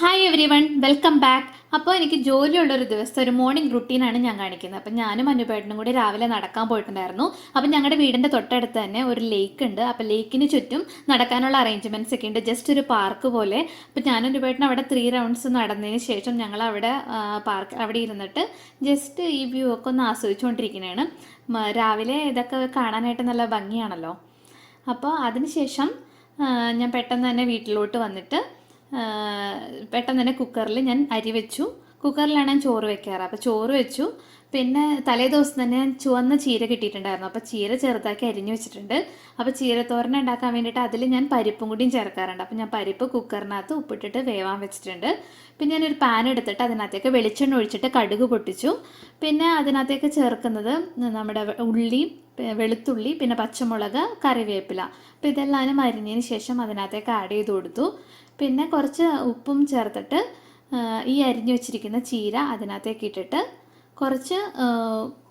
Hi everyone welcome back അപ്പോൾ എനിക്ക് ജോലിയുള്ള ഒരു ദിവസം ഒരു മോർണിംഗ് റുട്ടീനാണ് ഞാൻ കാണിക്കുന്നത്. അപ്പം ഞാനും അനുപേട്ടനും കൂടി രാവിലെ നടക്കാൻ പോയിട്ടുണ്ടായിരുന്നു. അപ്പം ഞങ്ങളുടെ വീടിന്റെ തൊട്ടടുത്ത് തന്നെ ഒരു ലേക്ക് ഉണ്ട്. അപ്പം ലേക്കിന് ചുറ്റും നടക്കാനുള്ള അറേഞ്ച്മെന്റ്സ് ഒക്കെ ഉണ്ട്. ജസ്റ്റ് ഒരു പാർക്ക് പോലെ. അപ്പം ഞാനും അനുപേട്ടനും അവിടെ ത്രീ റൗണ്ട്സ് നടന്നതിന് ശേഷം ഞങ്ങൾ അവിടെ പാർക്ക് അവിടെ ഇരുന്നിട്ട് ജസ്റ്റ് ഈ വ്യൂ ഒക്കെ ഒന്ന് ആസ്വദിച്ചുകൊണ്ടിരിക്കുന്നതാണ് രാവിലെ ഇതൊക്കെ കാണാനായിട്ട് നല്ല ഭംഗിയാണല്ലോ. അപ്പോൾ അതിനുശേഷം ശേഷം ഞാൻ പെട്ടെന്ന് തന്നെ വീട്ടിലോട്ട് വന്നിട്ട് പെട്ടെന്ന് തന്നെ കുക്കറിൽ ഞാൻ അരി വെച്ചു. കുക്കറിലാണ് ഞാൻ ചോറ് വെക്കാറ്. അപ്പോൾ ചോറ് വെച്ചു. പിന്നെ തലേ ദിവസം തന്നെ ഞാൻ ചുവന്ന ചീര കിട്ടിയിട്ടുണ്ടായിരുന്നു. അപ്പോൾ ചീര ചെറുതാക്കി അരിഞ്ഞു വെച്ചിട്ടുണ്ട്. അപ്പോൾ ചീരത്തോരൻ ഉണ്ടാക്കാൻ വേണ്ടിയിട്ട് അതിൽ ഞാൻ പരിപ്പും കൂടിയും ചേർക്കാറുണ്ട്. അപ്പോൾ ഞാൻ പരിപ്പ് കുക്കറിനകത്ത് ഉപ്പിട്ടിട്ട് വേവാൻ വെച്ചിട്ടുണ്ട്. പിന്നെ ഞാനൊരു പാൻ എടുത്തിട്ട് അതിനകത്തേക്ക് വെളിച്ചെണ്ണ ഒഴിച്ചിട്ട് കടുക് പൊട്ടിച്ചു. പിന്നെ അതിനകത്തേക്ക് ചേർക്കുന്നത് നമ്മുടെ ഉള്ളി വെളുത്തുള്ളി പിന്നെ പച്ചമുളക് കറിവേപ്പില. അപ്പോൾ ഇതെല്ലാം അരിഞ്ഞതിന് ശേഷം അതിനകത്തേക്ക് ആഡ് ചെയ്ത് കൊടുത്തു. പിന്നെ കുറച്ച് ഉപ്പും ചേർത്തിട്ട് ഈ അരിഞ്ഞു വെച്ചിരിക്കുന്ന ചീര അതിനകത്തേക്ക് ഇട്ടിട്ട് കുറച്ച്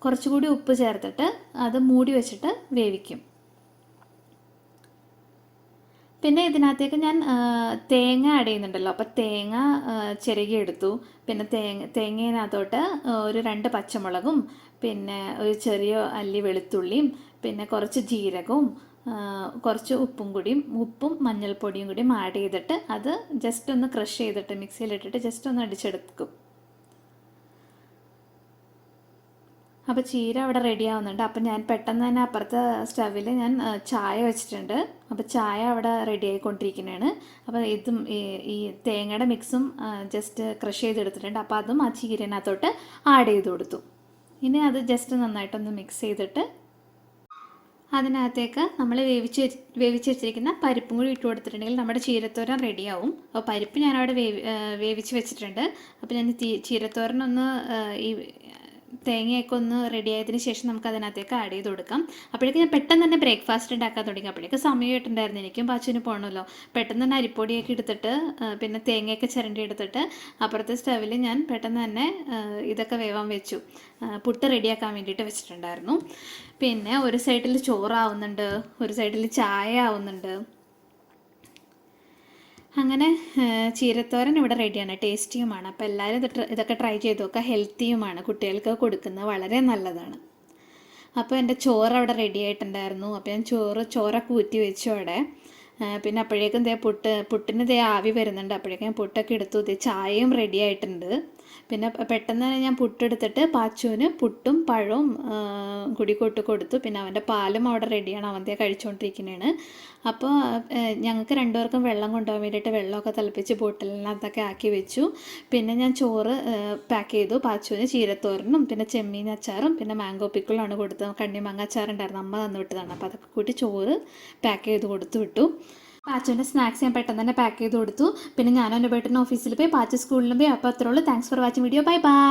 കുറച്ചുകൂടി ഉപ്പ് ചേർത്തിട്ട് അത് മൂടി വെച്ചിട്ട് വേവിക്കും. പിന്നെ ഇതിനകത്തേക്ക് ഞാൻ തേങ്ങ ആഡ് ചെയ്യുന്നുണ്ടല്ലോ. അപ്പോൾ തേങ്ങ എടുത്തു. പിന്നെ തേങ്ങ തേങ്ങയിനകത്തോട്ട് ഒരു രണ്ട് പച്ചമുളകും പിന്നെ ഒരു ചെറിയ അല്ലി വെളുത്തുള്ളിയും പിന്നെ കുറച്ച് ജീരകവും കുറച്ച് ഉപ്പും കൂടിയും ഉപ്പും മഞ്ഞൾപ്പൊടിയും കൂടിയും ആഡ് ചെയ്തിട്ട് അത് ജസ്റ്റ് ഒന്ന് ക്രഷ് ചെയ്തിട്ട് മിക്സിയിലിട്ടിട്ട് ജസ്റ്റ് ഒന്ന് അടിച്ചെടുക്കും. അപ്പോൾ ചീര അവിടെ റെഡി ആവുന്നുണ്ട്. അപ്പോൾ ഞാൻ പെട്ടെന്ന് തന്നെ അപ്പുറത്തെ സ്റ്റവിൽ ഞാൻ ചായ വെച്ചിട്ടുണ്ട്. അപ്പോൾ ചായ അവിടെ റെഡി ആയിക്കൊണ്ടിരിക്കുന്നതാണ്. അപ്പോൾ ഇതും ഈ തേങ്ങയുടെ മിക്സും ജസ്റ്റ് ക്രഷ് ചെയ്തെടുത്തിട്ടുണ്ട്. അപ്പോൾ അതും ആ ചീരനകത്തോട്ട് ആഡ് ചെയ്ത് കൊടുത്തു. ഇനി അത് ജസ്റ്റ് നന്നായിട്ടൊന്ന് മിക്സ് ചെയ്തിട്ട് അതിനകത്തേക്ക് നമ്മൾ വേവിച്ച് വെച്ച് വേവിച്ച് വെച്ചിരിക്കുന്ന പരിപ്പും കൂടി ഇട്ട് കൊടുത്തിട്ടുണ്ടെങ്കിൽ നമ്മുടെ ചീരത്തോരൻ റെഡിയാവും. അപ്പോൾ പരിപ്പ് ഞാനവിടെ വേവി വേവിച്ച് വെച്ചിട്ടുണ്ട്. അപ്പോൾ ഞാൻ ചീരത്തോരനൊന്ന് ഈ തേങ്ങയൊക്കെ ഒന്ന് റെഡി ആയതിന് ശേഷം നമുക്ക് അതിനകത്തേക്ക് ആഡ് ചെയ്ത് കൊടുക്കാം. അപ്പോഴേക്കും ഞാൻ പെട്ടെന്ന് തന്നെ ബ്രേക്ക്ഫാസ്റ്റ് ഉണ്ടാക്കാൻ തുടങ്ങി. അപ്പോഴേക്കും സമയം ഇട്ടുണ്ടായിരുന്നു എനിക്കും പാച്ചുവിന് പോകണമല്ലോ പെട്ടെന്ന് തന്നെ അരിപ്പൊടിയൊക്കെ എടുത്തിട്ട് പിന്നെ തേങ്ങയൊക്കെ ചിരണ്ടി എടുത്തിട്ട് അപ്പുറത്തെ സ്റ്റവിൽ ഞാൻ പെട്ടെന്ന് തന്നെ ഇതൊക്കെ വേവാൻ വെച്ചു. പുട്ട് റെഡിയാക്കാൻ വേണ്ടിയിട്ട് വെച്ചിട്ടുണ്ടായിരുന്നു. പിന്നെ ഒരു സൈഡിൽ ചോറാവുന്നുണ്ട് ഒരു സൈഡിൽ ചായ ആവുന്നുണ്ട്. അങ്ങനെ ചീരത്തോരൻ ഇവിടെ റെഡിയാണ് ടേസ്റ്റിയുമാണ് അപ്പോൾ എല്ലാവരും ഇത് ഇതൊക്കെ ട്രൈ ചെയ്ത് നോക്കുക ഹെൽത്തിയുമാണ് കുട്ടികൾക്ക് കൊടുക്കുന്നത് വളരെ നല്ലതാണ്. അപ്പോൾ എന്റെ ചോറ് അവിടെ റെഡി ആയിട്ടുണ്ടായിരുന്നു. അപ്പോൾ ഞാൻ ചോറ് ചോറൊക്കെ ഊറ്റി വെച്ചു അവിടെ. പിന്നെ അപ്പോഴേക്കും ദേ പുട്ട് പുട്ടിന് ദേ ആവി വരുന്നുണ്ട്. അപ്പോഴേക്കും ഞാൻ പുട്ടൊക്കെ എടുത്തു. ദേ ചായയും റെഡി ആയിട്ടുണ്ട്. പിന്നെ പെട്ടെന്ന് തന്നെ ഞാൻ പുട്ടെടുത്തിട്ട് പാച്ചുവിന് പുട്ടും പഴവും കൂടി കൊട്ട് കൊടുത്തു. പിന്നെ അവന്റെ പാലും അവിടെ റെഡിയാണ്. അവന്റെ കഴിച്ചുകൊണ്ടിരിക്കുന്നതാണ് അപ്പോൾ ഞങ്ങൾക്ക് രണ്ടുപേർക്കും വെള്ളം കൊണ്ടുപോകാൻ വേണ്ടിയിട്ട് വെള്ളമൊക്കെ തിളപ്പിച്ച് ബോട്ടിലിനകത്തൊക്കെ ആക്കി വെച്ചു. പിന്നെ ഞാൻ ചോറ് പാക്ക് ചെയ്തു. പാച്ചുവിന് ചീരത്തോരനും പിന്നെ ചെമ്മീൻ അച്ചാറും പിന്നെ മാംഗോ പിക്കിളാണ് കൊടുത്തത്. കണ്ണിമാങ്ങ അച്ചാറുണ്ടായിരുന്നു. അമ്മ തന്നു വിട്ടതാണ്. അപ്പോൾ അതൊക്കെ കൂട്ടി ചോറ് പാക്ക് ചെയ്ത് കൊടുത്തു വിട്ടു. പാച്ചുവിന്റെ സ്നാക്സ് ഞാൻ പെട്ടെന്ന് തന്നെ പാക്ക് ചെയ്ത് കൊടുത്തു. പിന്നെ ഞാനും എന്റെ ബേട്ടൻ ഓഫീസിൽ പോയി പാച്ചു സ്കൂളിലും പോയി. അപ്പോൾ അത്രേ ഉള്ളൂ. Thanks for watching video bye bye